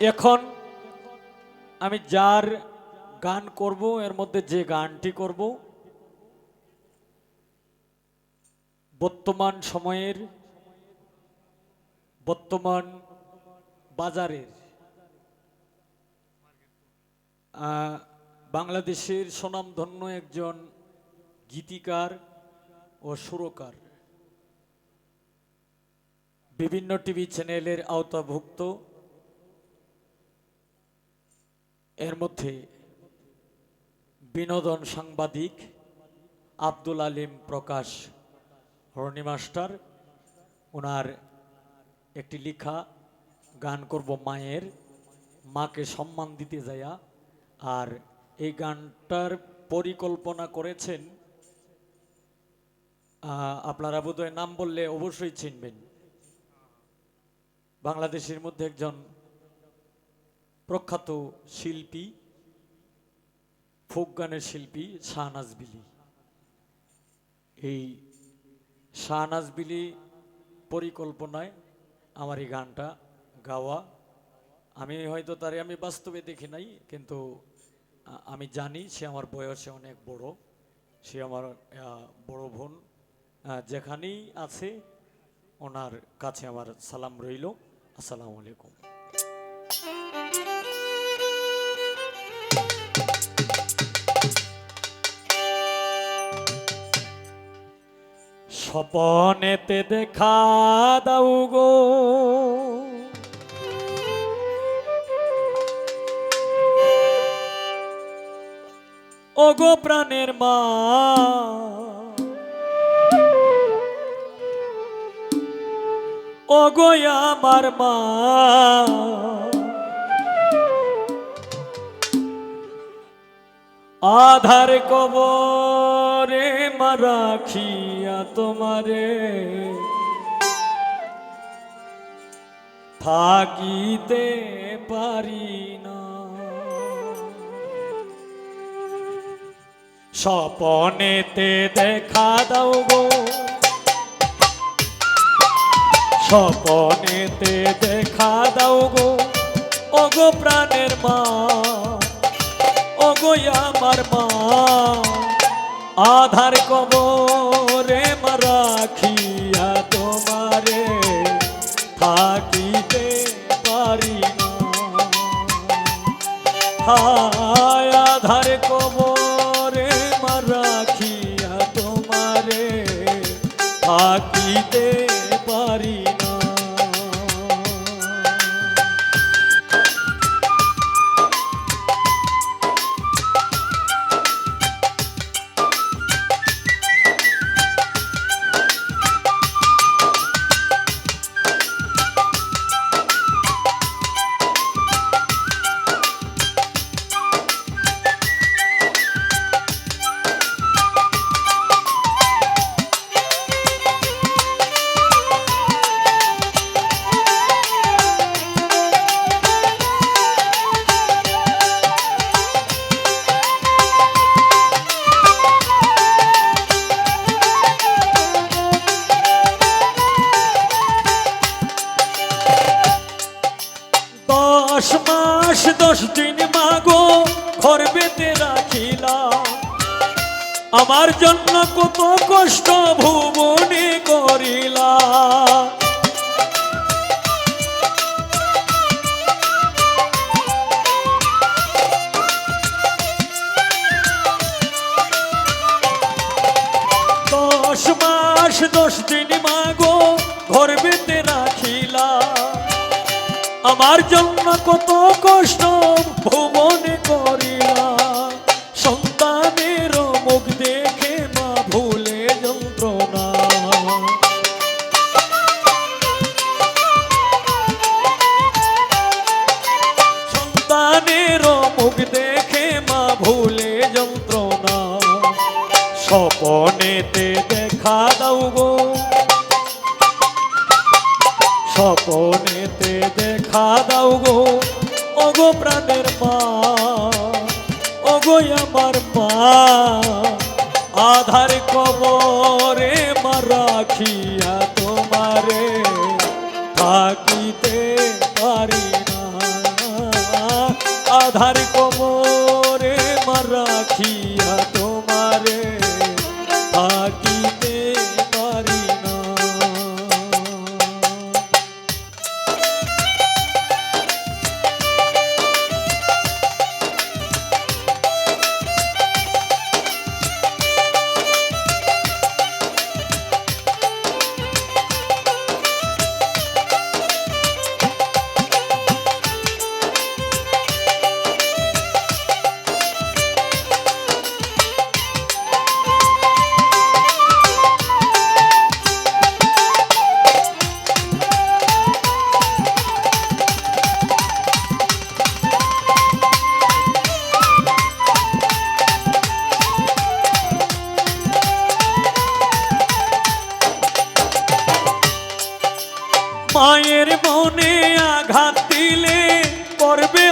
এখন আমি যার গান করব, এর মধ্যে যে গানটি করব, বর্তমান সময়ের, বর্তমান বাজারের বাংলাদেশের স্বনামধন্য একজন গীতিকার ও সুরকার। বিভিন্ন টিভি চ্যানেলের আওতাভুক্ত। এর মধ্যে বিনোদন সাংবাদিক আব্দুল আলিম প্রকাশ হরণি মাস্টার। ওনার একটি লেখা, গান করব মায়ের, মাকে সম্মান দিতে যায়া। আর এই গানটার পরিকল্পনা করেছেন আপনারা বোধহয় নাম বললে অবশ্যই চিনবেন। বাংলাদেশের মধ্যে একজন প্রখ্যাত শিল্পী, ফোক গানের শিল্পী শাহনাজ বিলি। এই শাহনাজ বিলি পরিকল্পনায় আমার এই গানটা গাওয়া। আমি হয়তো তারে আমি বাস্তবে দেখি নাই, কিন্তু আমি জানি সে আমার বয়সে অনেক বড়। সে আমার বড় বোন। যেখানেই আছে, ওনার কাছে আমার সালাম রইল। আসসালামু আলাইকুম। স্বপনেতে দেখা দাও গো। ওগো প্রাণের মা ওগো আমার মা আধার কবরে মারাখিয়া তোমারে। থাকিতে পারি না। স্বপনেতে দেখা দাও গো। স্বপনেতে দেখা দাও গো। ওগো প্রাণের মা, ওগো আমার মা। আধার কবরে দশ দিন মাগো ঘর বেতে রাখিলা আমার জন্য কত কষ্ট ভুবনে করিলা আমার জন্য কত কষ্ট ভুবনে করিলা। সন্তানের মুখ দেখে মা ভুলে যন্ত্রণা। সন্তানের মুখ দেখে মা ভুলে যন্ত্রণা। স্বপনেতে দেখা দাও গো। স্বপনেতে দাও গো। ওগো প্রাণের মা ওগো আমার মা। আধার কবরে মা তোমারে থাকিতে পারি না। আধার মার রাখিয়া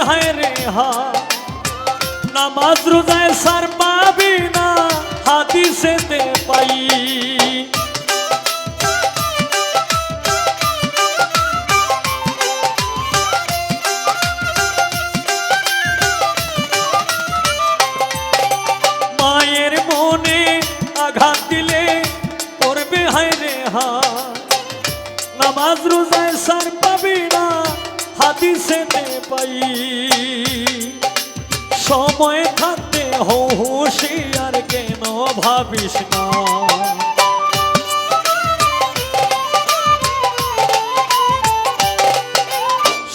হায় রে হা। নামাজ রোজায় সার পাবি না হাদিসেতে পাই। মায়ের মনে আঘাত দিলে করবে হায় রে হা। নামাজ রোজায় সার পাবি হাদিসেতে পাই সময় থাকতে হুশিয়ার কেন ভাবিস না?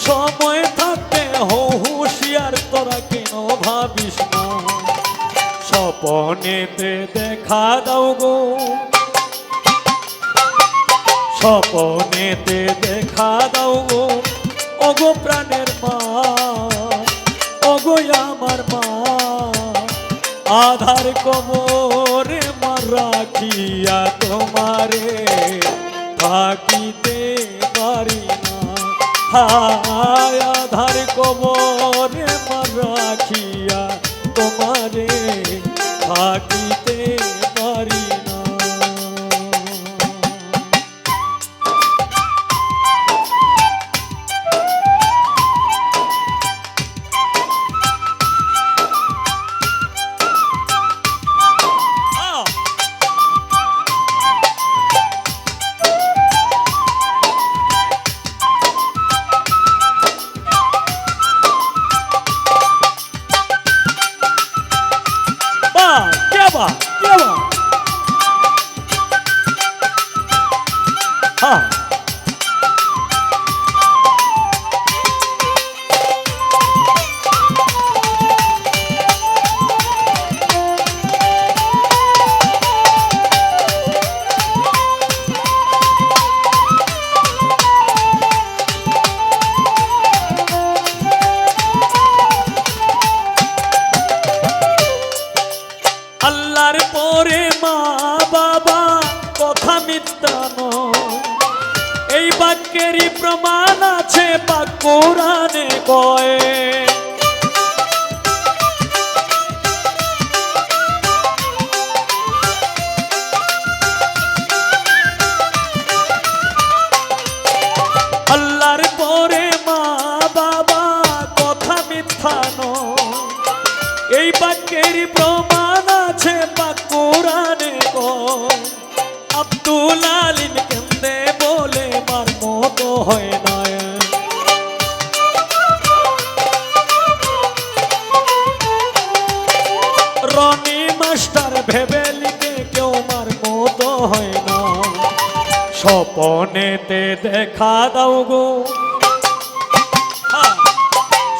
সময় থাকতে হুশিয়ার তোরা কেন ভাবিস না? স্বপনেতে দেখা দাও গো। স্বপনেতে দেখা দাও গো। ওগো প্রাণের মা ওগো আমার মা, আধার কবরে মার রাখিয়া তোমারে থাকিতে পারি না। হায়, আধার কবরে তোমারে থাকিতে পরে মা বাবা কথা মিথ্যা নয়। এই বাক্যেরই প্রমাণ আছে বা কোরআনে কয় রনি মাস্টার ভেবে লিখে কেউ মার মতো হয় না। স্বপনেতে দেখা দাও গো। হ্যাঁ।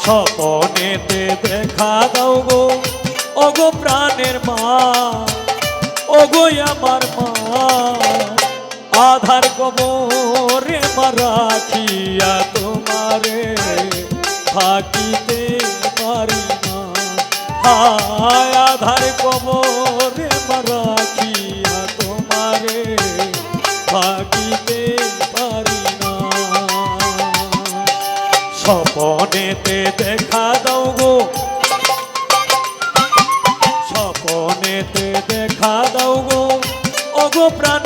স্বপনেতে দেখা দাও গো। ওগো প্রাণের মা, ওগো আমার মা, আধার কবরে মারাখিয়া তোমারে থাকিতে পারি না। আধার কবরে মারাখিয়া তোমারে থাকিতে পারি না। স্বপনেতে দেখা দাও গো। স্বপনেতে দেখা দাও গো। ওগো প্রাণের